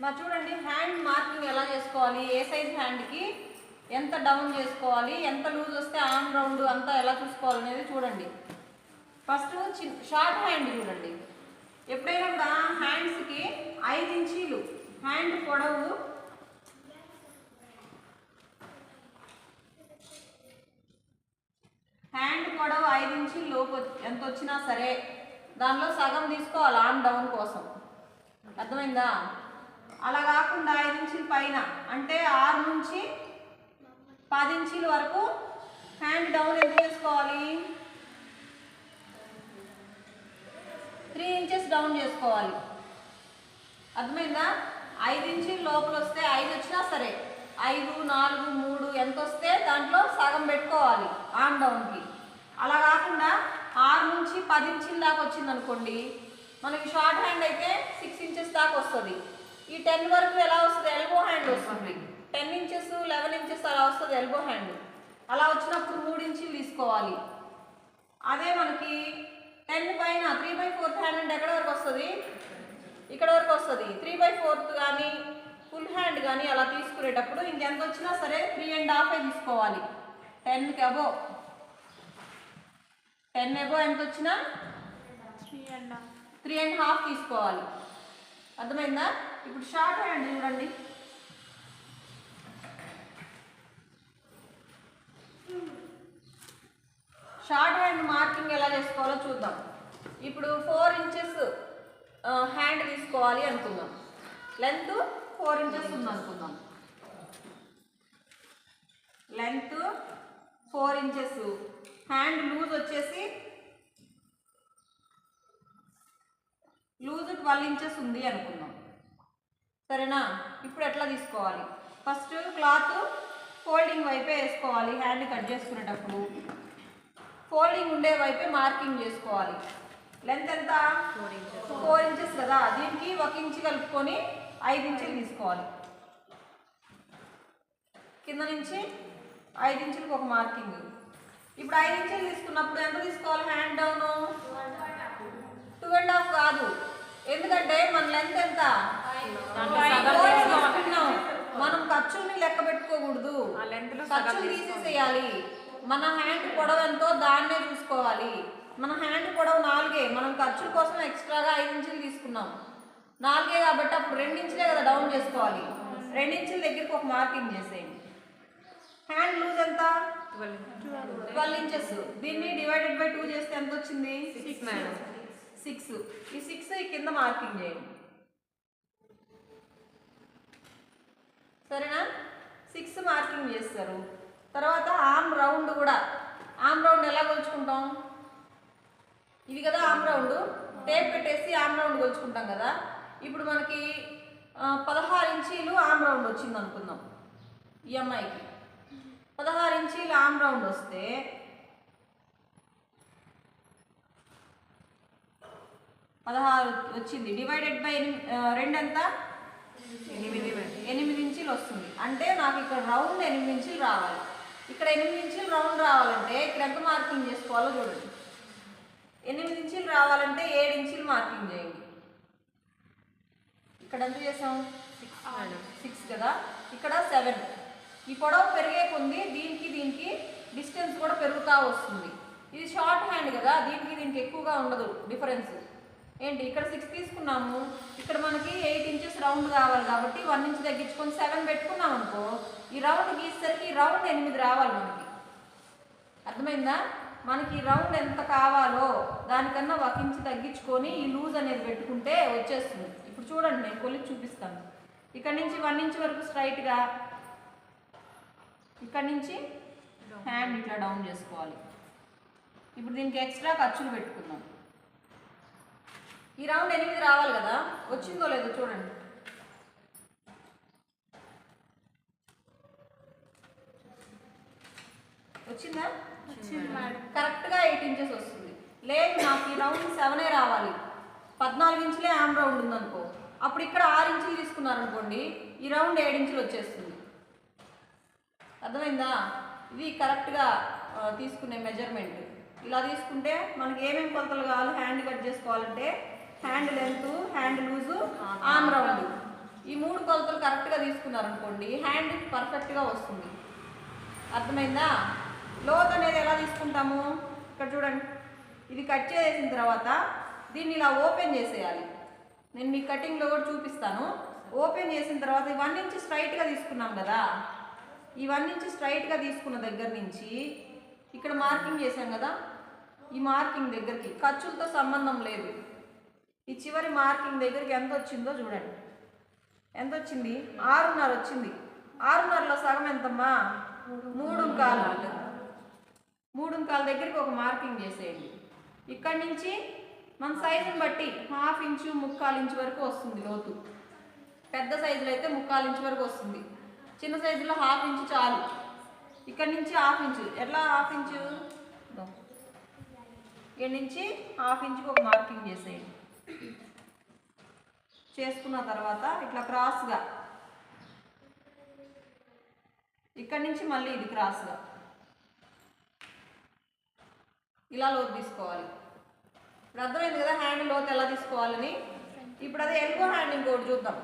మరి చూడండి hand marking ఎలా చేసుకోవాలి? ఏ సైజ్ హ్యాండ్కి ఎంత డౌన్ చేసుకోవాలి? ఎంత లూజ్ వస్తే ఆన్ రౌండ్ అంతా ఎలా చూసుకోవాలి అనేది చూడండి. ఫస్ట్ చిన్ షార్ట్ హ్యాండ్ చూడండి. ఎప్పుడైనా కూడా హ్యాండ్స్కి ఐదు ఇంచీలు హ్యాండ్ పొడవు హ్యాండ్ పొడవు ఐదు ఇంచుల లోపు వచ్చి- ఎంత వచ్చినా సరే దానిలో సగం తీసుకోవాలి ఆన్ డౌన్ కోసం. అర్థమైందా? అలా కాకుండా ఐదు ఇంచుల పైన అంటే ఆరు నుంచి పది ఇంచుల వరకు హ్యాండ్ డౌన్ ఎంత చేసుకోవాలి? త్రీ ఇంచెస్ డౌన్ చేసుకోవాలి. అర్థమైందా? ఐదు ఇంచుల లోపల వస్తే ఐదు వచ్చినా సరే ఐదు నాలుగు మూడు ఎంత వస్తే దాంట్లో సగం పెట్టుకోవాలి ఆన్ డౌన్కి అలా కాకుండా ఆరు నుంచి పది ఇంచుల దాకా వచ్చింది అనుకోండి మనకి షార్ట్ హ్యాండ్ అయితే సిక్స్ ఇంచెస్ దాకా వస్తుంది. ఈ టెన్ వరకు ఎలా వస్తుంది? ఎల్బో హ్యాండ్ వస్తుంది. టెన్ ఇంచెస్ లెవెన్ ఇంచెస్ అలా వస్తుంది ఎల్బో హ్యాండ్ అలా వచ్చినప్పుడు మూడు ఇంచులు తీసుకోవాలి. అదే మనకి టెన్ పైన త్రీ బై ఫోర్త్ హ్యాండ్ అంటే ఎక్కడ వరకు వస్తుంది? ఇక్కడ వరకు వస్తుంది. త్రీ బై ఫోర్త్ కానీ ఫుల్ హ్యాండ్ కానీ అలా తీసుకునేటప్పుడు ఇంకెంత వచ్చినా సరే త్రీ అండ్ హాఫే తీసుకోవాలి. టెన్కి అబో టెన్ ఎబో ఎంత వచ్చినా? త్రీ అండ్ హాఫ్ తీసుకోవాలి. అర్థమైందా? ఇప్పుడు షార్ట్ హ్యాండ్ చూడండి. షార్ట్ హ్యాండ్ మార్కింగ్ ఎలా చేసుకోవాలో చూద్దాం. ఇప్పుడు ఫోర్ ఇంచెస్ హ్యాండ్ తీసుకోవాలి అనుకుందాం. లెంత్ ఫోర్ ఇంచెస్ ఉందనుకుందాం. Length four inches. Hand loose వచ్చేసి లూజ్ ట్వెల్వ్ ఇంచెస్ ఉంది అనుకుందాం. సరేనా? ఇప్పుడు ఎట్లా తీసుకోవాలి? ఫస్ట్ క్లాత్ ఫోల్డింగ్ వైపే వేసుకోవాలి హ్యాండ్ కట్ చేసుకునేటప్పుడు. ఫోల్డింగ్ ఉండే వైపే మార్కింగ్ చేసుకోవాలి. లెంత్ ఎంత? Four inches. కదా? దీనికి ఒక ఇంచు కలుపుకొని ఐదు ఇంచులు తీసుకోవాలి. కింద నుంచి ఐదు ఇంచులకు ఒక మార్కింగ్. ఇప్పుడు ఐదు ఇంచులు తీసుకున్నప్పుడు ఎంత తీసుకోవాలి? Hand down? Two and half కాదు. ఎందుకంటే మన లెంత్ ఎంత? ఖర్చులు తీసేసేయాలి. మన హ్యాండ్ పొడవు ఎంతో దాన్నే చూసుకోవాలి. మన హ్యాండ్ పొడవు నాలుగే. మనం ఖర్చుల కోసం ఎక్స్ట్రాగా ఐదు ఇంచులు తీసుకున్నాం. నాలుగే కాబట్టి అప్పుడు రెండు ఇంచులే కదా డౌన్ చేసుకోవాలి. రెండు ఇంచుల దగ్గరికి ఒక మార్కింగ్ చేసేయండి. హ్యాండ్ లూజ్ ఎంత? Twelve inches. దీన్ని డివైడెడ్ బై టూ చేస్తే ఎంత వచ్చింది? Six madam. సిక్స్. ఈ సిక్స్ ఈ కింద మార్కింగ్ చేయండి. సరేనా? సిక్స్ మార్కింగ్ చేస్తారు. తర్వాత ఆమ్ రౌండ్ కూడా. ఆమ్ రౌండ్ ఎలా కొలుచుకుంటాం? ఇది కదా ఆమ్ రౌండ్. టేప్ పెట్టేసి ఆమ్ రౌండ్ కొలుచుకుంటాం కదా. ఇప్పుడు మనకి పదహారు ఇంచీలు ఆమ్ రౌండ్ వచ్చింది అనుకుందాం. ఈ అమ్మాయికి పదహారు ఇంచీలు ఆమ్ రౌండ్ వస్తే పదహారు వచ్చింది. డివైడెడ్ బై రెండు ఎంత? ఎనిమిది ఎనిమిది ఇంచులు వస్తుంది. అంటే నాకు ఇక్కడ రౌండ్ ఎనిమిది ఇంచులు రావాలి. ఇక్కడ ఎనిమిది ఇంచులు రౌండ్ రావాలంటే ఇక్కడ ఎంత మార్కింగ్ చేసుకోవాలో చూడండి. ఎనిమిది ఇంచులు రావాలంటే ఏడు ఇంచులు మార్కింగ్ చేయండి. ఇక్కడ ఎంత చేసాం? సిక్స్ కదా? ఇక్కడ సెవెన్ ఈ పొడవు పెరిగే కొంది దీనికి దీనికి డిస్టెన్స్ కూడా పెరుగుతూ వస్తుంది. ఇది షార్ట్ హ్యాండ్ కదా? దీనికి దీనికి ఎక్కువగా ఉండదు డిఫరెన్స్ ఏంటి? ఇక్కడ సిక్స్ తీసుకున్నాము. ఇక్కడ మనకి ఎయిట్ ఇంచెస్ రౌండ్ కావాలి కాబట్టి వన్ ఇంచ్ తగ్గించుకొని సెవెన్ పెట్టుకున్నాం అనుకో ఈ రౌండ్ గీసేసరికి ఈ రౌండ్ ఎనిమిది రావాలి మనకి. అర్థమైందా? మనకి ఈ రౌండ్ ఎంత కావాలో దానికన్నా ఒక ఇంచు తగ్గించుకొని ఈ లూజ్ అనేది పెట్టుకుంటే వచ్చేస్తుంది. ఇప్పుడు చూడండి నేను కొలిచి చూపిస్తాను. ఇక్కడ నుంచి వన్ ఇంచ్ వరకు స్ట్రైట్గా ఇక్కడ నుంచి హ్యాండ్ ఇట్లా డౌన్ చేసుకోవాలి. ఇప్పుడు దీనికి ఎక్స్ట్రా ఖర్చులు పెట్టుకుందాం. ఈ రౌండ్ ఎనిమిది రావాలి కదా? వచ్చిందో లేదో చూడండి. వచ్చిందా? కరెక్ట్గా ఎయిట్ ఇంచెస్ వస్తుంది. లేదు నాకు ఈ రౌండ్ సెవెనే రావాలి. పద్నాలుగు ఇంచులే ఆమ్ రౌండ్ ఉందనుకో. అప్పుడు ఇక్కడ ఆరు ఇంచులు తీసుకున్నారనుకోండి ఈ రౌండ్ ఏడు ఇంచులు వచ్చేస్తుంది. అర్థమైందా? ఇది కరెక్ట్గా తీసుకునే మెజర్మెంట్. ఇలా తీసుకుంటే మనకి ఏమేమి కొలతలు కావాలి హ్యాండ్ కట్ చేసుకోవాలంటే hand length hand loose arm round ఈ మూడు కొలతలు కరెక్ట్గా తీసుకున్నారనుకోండి హ్యాండ్ పర్ఫెక్ట్గా వస్తుంది. అర్థమైందా? లోత్ అనేది ఎలా తీసుకుంటాము? ఇక్కడ చూడండి. ఇది కట్ చేసిన తర్వాత దీన్ని ఇలా ఓపెన్ చేసేయాలి. నేను మీ కటింగ్లో కూడా చూపిస్తాను. ఓపెన్ చేసిన తర్వాత వన్ ఇంచ్ స్ట్రైట్గా తీసుకున్నాం కదా. ఈ వన్ ఇంచ్ స్ట్రైట్గా తీసుకున్న దగ్గర నుంచి ఇక్కడ మార్కింగ్ చేసాం కదా. ఈ మార్కింగ్ దగ్గరికి ఖర్చులతో సంబంధం లేదు. ఈ చివరి మార్కింగ్ దగ్గరికి ఎంత వచ్చిందో చూడండి. ఎంత వచ్చింది? ఆరున్నర వచ్చింది. ఆరున్నరలో సగం ఎంతమ్మా? మూడు కాలు. మూడు కాలు దగ్గరికి ఒక మార్కింగ్ చేసేయండి. ఇక్కడి నుంచి మన సైజుని బట్టి హాఫ్ ఇంచు ముక్కాలు ఇంచు వరకు వస్తుంది లోతు. పెద్ద సైజులో అయితే ముక్కాలు ఇంచు వరకు వస్తుంది. చిన్న సైజులో హాఫ్ ఇంచు చాలు. ఇక్కడి నుంచి హాఫ్ ఇంచు. ఎట్లా హాఫ్ ఇంచు? ఇక్కడి నుంచి హాఫ్ ఇంచుకి ఒక మార్కింగ్ చేసేయండి. చేసుకున్న తర్వాత ఇట్లా క్రాస్గా ఇక్కడి నుంచి మళ్ళీ ఇది క్రాస్గా ఇలా లోతు తీసుకోవాలి. ఇప్పుడు అర్థమైంది కదా హ్యాండ్ లోతు ఎలా తీసుకోవాలని? ఇప్పుడు అదే ఎల్బో హ్యాండ్ ఇంకోటి చూద్దాం.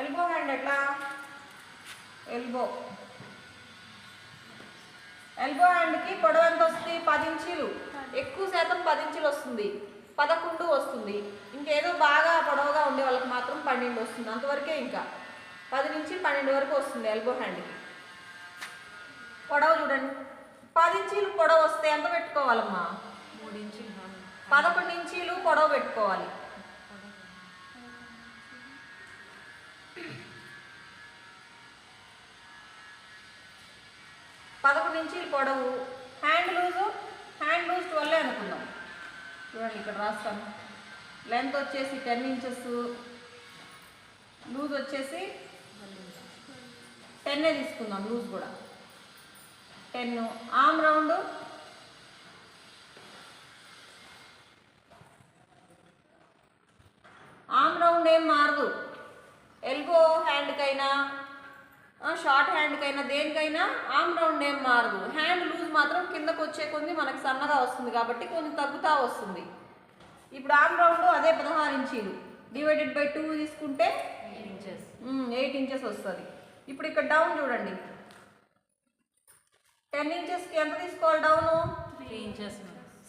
ఎల్బో హ్యాండ్ ఎట్లా? ఎల్బో ఎల్బో హ్యాండ్కి పొడవు ఎంత వస్తుంది? పది ఇంచీలు. ఎక్కువ శాతం పది ఇంచులు వస్తుంది. పదకొండు వస్తుంది. ఇంకేదో బాగా పొడవుగా ఉండే వాళ్ళకి మాత్రం పన్నెండు వస్తుంది. అంతవరకే ఇంకా. పది నుంచి పన్నెండు వరకు వస్తుంది ఎల్బో హ్యాండ్కి పొడవు చూడండి. పది ఇంచీలు పొడవు వస్తే ఎంత పెట్టుకోవాలమ్మా? మూడు ఇంచీలు పదకొండు ఇంచీలు పొడవు పెట్టుకోవాలి. పదకొండు ఇంచీలు పొడవు. Hand loose hand loose twelve అనుకుందాం. చూడండి ఇక్కడ రాస్తాను. లెంత్ వచ్చేసి టెన్ ఇంచెస్ లూజ్ వచ్చేసి టెన్నే తీసుకుందాం లూజ్ కూడా. Ten arm round arm round ఏం మారదు. ఎల్బో హ్యాండ్కైనా షార్ట్ హ్యాండ్కైనా దేనికైనా ఆమ్ రౌండ్ ఏం మారదు. హ్యాండ్ లూజ్ మాత్రం కిందకు వచ్చే కొద్ది మనకు సన్నగా వస్తుంది కాబట్టి కొంచెం తగ్గుతా వస్తుంది. ఇప్పుడు ఆమ్ రౌండ్ అదే పదహారు ఇంచీలు. డివైడెడ్ బై టూ తీసుకుంటే ఎయిట్ ఇంచెస్ ఎయిట్ ఇంచెస్ వస్తుంది. ఇప్పుడు ఇక్కడ డౌన్ చూడండి. టెన్ ఇంచెస్కి ఎంత తీసుకోవాలి డౌను త్రీ ఇంచెస్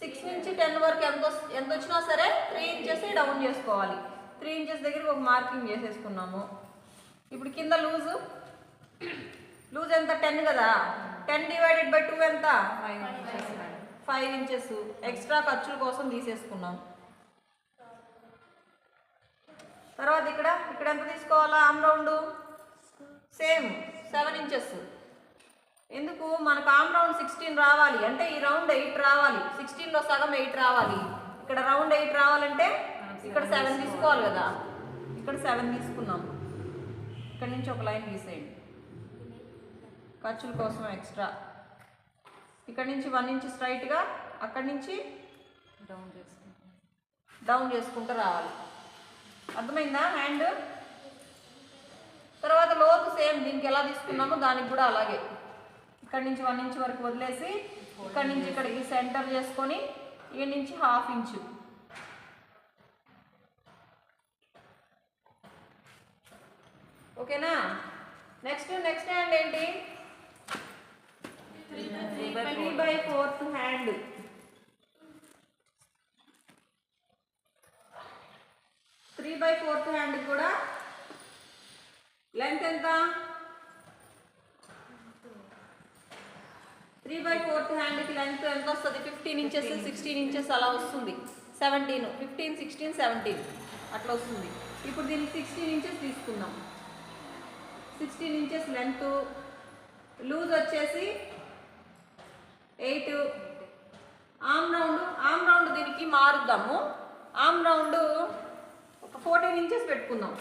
సిక్స్ నుంచి టెన్ వరకు ఎంత ఎంత వచ్చినా సరే త్రీ ఇంచెస్ డౌన్ చేసుకోవాలి. త్రీ ఇంచెస్ దగ్గర ఒక మార్కింగ్ చేసేసుకున్నాము. ఇప్పుడు కింద లూజు లూజ్ ఎంత? టెన్ కదా? టెన్ డివైడెడ్ బై టూ ఎంత? ఫైవ్ ఇంచెస్ ఎక్స్ట్రా ఖర్చుల కోసం తీసేసుకున్నాం. తర్వాత ఇక్కడ ఇక్కడ ఎంత తీసుకోవాలా? Arm round. Same seven inches ఎందుకు? మనకు ఆమ్ రౌండ్ సిక్స్టీన్ రావాలి. అంటే ఈ రౌండ్ ఎయిట్ రావాలి. సిక్స్టీన్లో సగం ఎయిట్ రావాలి. ఇక్కడ రౌండ్ ఎయిట్ రావాలంటే ఇక్కడ సెవెన్ తీసుకోవాలి కదా. ఇక్కడ సెవెన్ తీసుకున్నాం. ఇక్కడ నుంచి ఒక లైన్ తీసేయండి. ఖర్చుల కోసం ఎక్స్ట్రా. ఇక్కడ నుంచి వన్ ఇంచ్ స్ట్రైట్గా అక్కడి నుంచి డౌన్ చేసుకుంటా. డౌన్ చేసుకుంటూ రావాలి. అర్థమైందా? హ్యాండ్ తర్వాత లోతు సేమ్ దీనికి ఎలా తీసుకున్నామో దానికి కూడా అలాగే. ఇక్కడ నుంచి వన్ ఇంచ్ వరకు వదిలేసి ఇక్కడ నుంచి ఇక్కడికి సెంటర్ చేసుకొని ఇక్కడ నుంచి హాఫ్ ఇంచు ఓకేనా నెక్స్ట్ నెక్స్ట్ హ్యాండ్ ఏంటి? Three by fourth hand three by fourth hand కూడా. లెంత్ ఎంత? త్రీ బై ఫోర్త్ హ్యాండ్కి లెంత్ ఎంత వస్తుంది? ఫిఫ్టీన్ ఇంచెస్ సిక్స్టీన్ ఇంచెస్ అలా వస్తుంది. సెవెంటీన్ ఫిఫ్టీన్ సిక్స్టీన్ సెవెంటీన్ అట్లా వస్తుంది. ఇప్పుడు దీనికి సిక్స్టీన్ ఇంచెస్ తీసుకుందాం. సిక్స్టీన్ ఇంచెస్ లెంత్ లూజ్ వచ్చేసి eight arm round arm round దీనికి మారుద్దాము. ఆమ్ రౌండ్ ఒక ఫోర్టీన్ ఇంచెస్ పెట్టుకుందాం.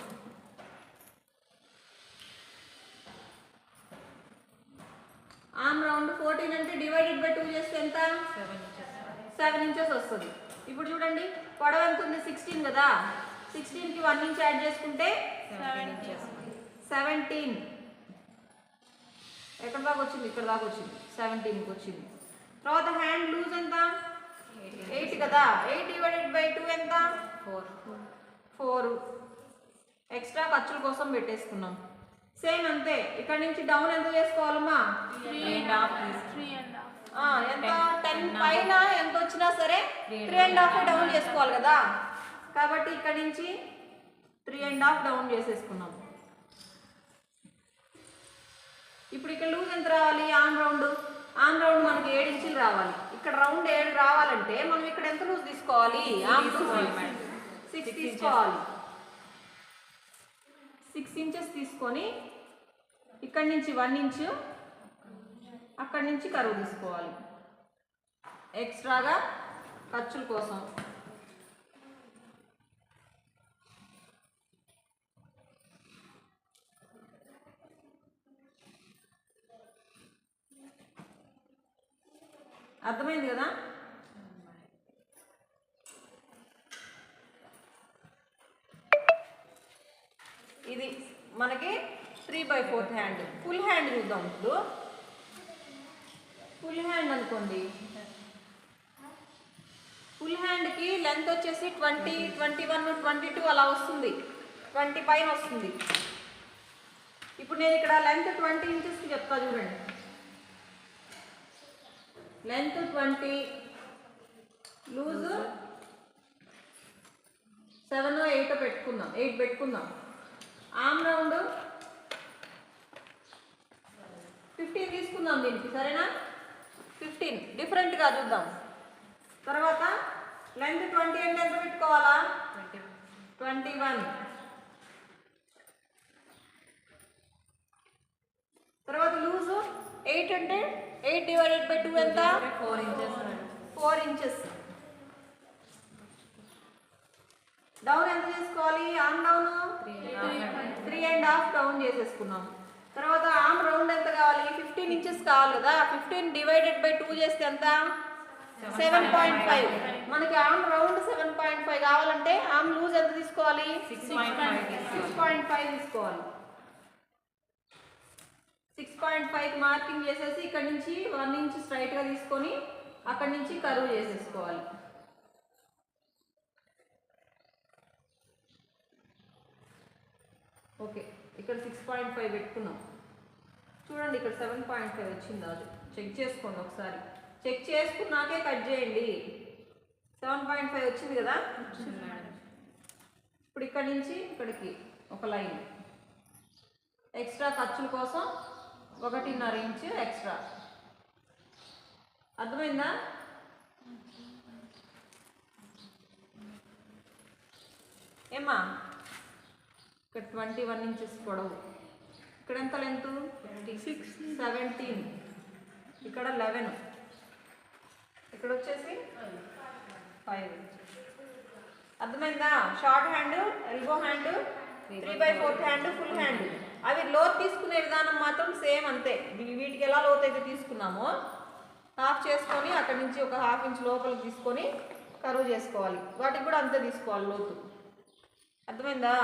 ఆమ్ రౌండ్ ఫోర్టీన్ అంటే డివైడెడ్ బై టూ చేస్తే ఎంత? Seven inches. సెవెన్ ఇంచెస్ వస్తుంది. ఇప్పుడు చూడండి పొడవు ఎంత ఉంది? సిక్స్టీన్ కదా. సిక్స్టీన్కి వన్ ఇంచ్ యాడ్ చేసుకుంటే సెవెన్ ఇంచెస్. సెవెంటీన్. ఎక్కడ దాకా వచ్చింది? ఇక్కడ దాకా వచ్చింది. సెవెంటీన్కి వచ్చింది. తర్వాత హ్యాండ్ లూజ్ ఎంత? ఎయిట్ కదా? ఎయిట్ డివైడెడ్ బై టూ ఎంత? ఫోర్ ఫోర్ ఎక్స్ట్రా ఖర్చుల కోసం పెట్టేసుకున్నాం. సేమ్ అంతే. ఇక్కడ నుంచి డౌన్ ఎంత చేసుకోవాలమ్మా? ఎంత? టెన్ పైన ఎంత వచ్చినా సరే త్రీ అండ్ హాఫ్ డౌన్ చేసుకోవాలి కదా? కాబట్టి ఇక్కడ నుంచి త్రీ అండ్ హాఫ్ డౌన్ చేసేసుకున్నాం. ఇప్పుడు ఇక్కడ లూజ్ ఎంత రావాలి? ఆన్ రౌండ్ ఆన్ రౌండ్ మనకి ఏడు ఇంచులు రావాలి. ఇక్కడ రౌండ్ ఏడు రావాలంటే మనం ఇక్కడ ఎంత లూజ్ తీసుకోవాలి? సిక్స్ తీసుకోవాలి సిక్స్ ఇంచెస్ తీసుకొని ఇక్కడ నుంచి వన్ ఇంచు అక్కడి నుంచి కరువు తీసుకోవాలి. ఎక్స్ట్రాగా ఖర్చుల కోసం. అర్థమైంది కదా? ఇది మనకి three by fourth hand full hand చూద్దాం ఇప్పుడు. ఫుల్ హ్యాండ్ అనుకోండి. ఫుల్ హ్యాండ్కి లెంత్ వచ్చేసి twenty twenty one twenty two అలా వస్తుంది. ట్వంటీ పైన వస్తుంది. ఇప్పుడు నేను ఇక్కడ లెంత్ ట్వంటీ ఇంచెస్కి చెప్తా చూడండి. Length twenty. Loose seven eight పెట్టుకుందాం. ఎయిట్ పెట్టుకుందాం. ఆమ్ రౌండ్ ఫిఫ్టీన్ తీసుకుందాం దీనికి సరేనా? ఫిఫ్టీన్. డిఫరెంట్గా చూద్దాం. తర్వాత లెంత్ ట్వంటీ అంటే ఎంత పెట్టుకోవాలా? Twenty twenty one. తర్వాత లూజు ఎయిట్ అంటే ఎయిట్ డివైడెడ్ బై టూ ఎంత? Four inches four inches. Down ఎంత చేసుకోవాలి? Arm down? Three and half down చేసేసుకున్నాం. తర్వాత ఆమ్ రౌండ్ ఎంత కావాలి? ఫిఫ్టీన్ ఇంచెస్ కావాలి కదా. ఫిఫ్టీన్ డివైడెడ్ బై టూ చేస్తే ఎంత? Seven point five. మనకి arm round seven point five కావాలంటే ఆమ్ లూజ్ ఎంత తీసుకోవాలి? సిక్స్ పాయింట్ ఫైవ్ తీసుకోవాలి. సిక్స్ పాయింట్ ఫైవ్ మార్కింగ్ చేసేసి ఇక్కడ నుంచి వన్ ఇంచ్ స్ట్రైట్గా తీసుకొని అక్కడి నుంచి కరువు చేసేసుకోవాలి. ఓకే ఇక్కడ సిక్స్ పాయింట్ ఫైవ్ పెట్టుకున్నాం. చూడండి ఇక్కడ సెవెన్ పాయింట్ ఫైవ్ వచ్చింది అది. చెక్ చేసుకోండి ఒకసారి. చెక్ చేసుకున్నాకే కట్ చేయండి. సెవెన్ పాయింట్ ఫైవ్ వచ్చింది కదా? ఇప్పుడు ఇక్కడ నుంచి ఇక్కడికి ఒక లైన్. ఎక్స్ట్రా ఖర్చుల కోసం ఒకటిన్నర ఇంచు ఎక్స్ట్రా. అర్థమైందా? ఏమ్మా? ఇక్కడ ట్వంటీ వన్ ఇంచెస్ పొడవు. ఇక్కడ ఎంత లెంత్? Six seventeen. ఇక్కడ లెవెన్. ఇక్కడ వచ్చేసి ఫైవ్. అర్థమైందా? Short hand elbow hand three by fourth hand full hand. అవి లోతు తీసుకునే విధానం మాత్రం సేమ్ అంతే. వీటికి ఎలా లోతు అయితే తీసుకున్నామో హాఫ్ చేసుకొని అక్కడి నుంచి ఒక హాఫ్ ఇంచ్ లోపలికి తీసుకొని కరువు చేసుకోవాలి. వాటికి కూడా అంతే తీసుకోవాలి లోతు. అర్థమైందా?